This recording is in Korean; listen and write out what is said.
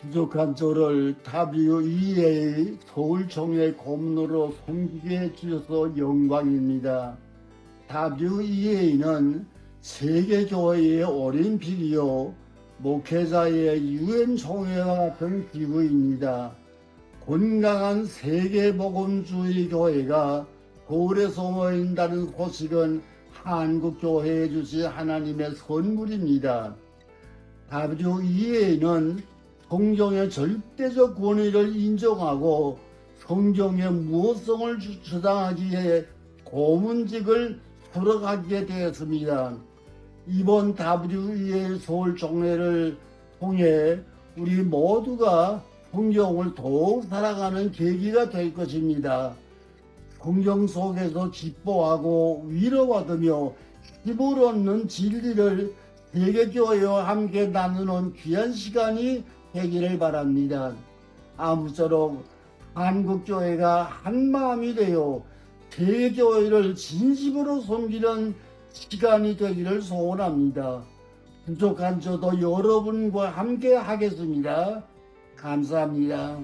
부족한 저를 WEA 서울청의 고문으로 섬기게 해주셔서 영광입니다. WEA는 세계교회의 올림픽이요 목회자의 UN 총회와 같은 기구입니다. 건강한 세계복음주의 교회가 서울에서 모인다는 소식은 한국교회에 주신 하나님의 선물입니다. WEA는 성경의 절대적 권위를 인정하고 성경의 무엇성을 주- 주장하기에 고문직을 풀어가게 되었습니다. 이번 WEA 서울 종례를 통해 우리 모두가 성경을 더욱 살아가는 계기가 될 것입니다. 성경 속에서 기뻐하고 위로받으며 힘을 얻는 진리를 세계교회와 함께 나누는 귀한 시간이 되기를 바랍니다. 아무쪼록 한국교회가 한마음이 되어 세계교회를 진심으로 섬기는 시간이 되기를 소원합니다. 부족한 저도 여러분과 함께 하겠습니다. 감사합니다.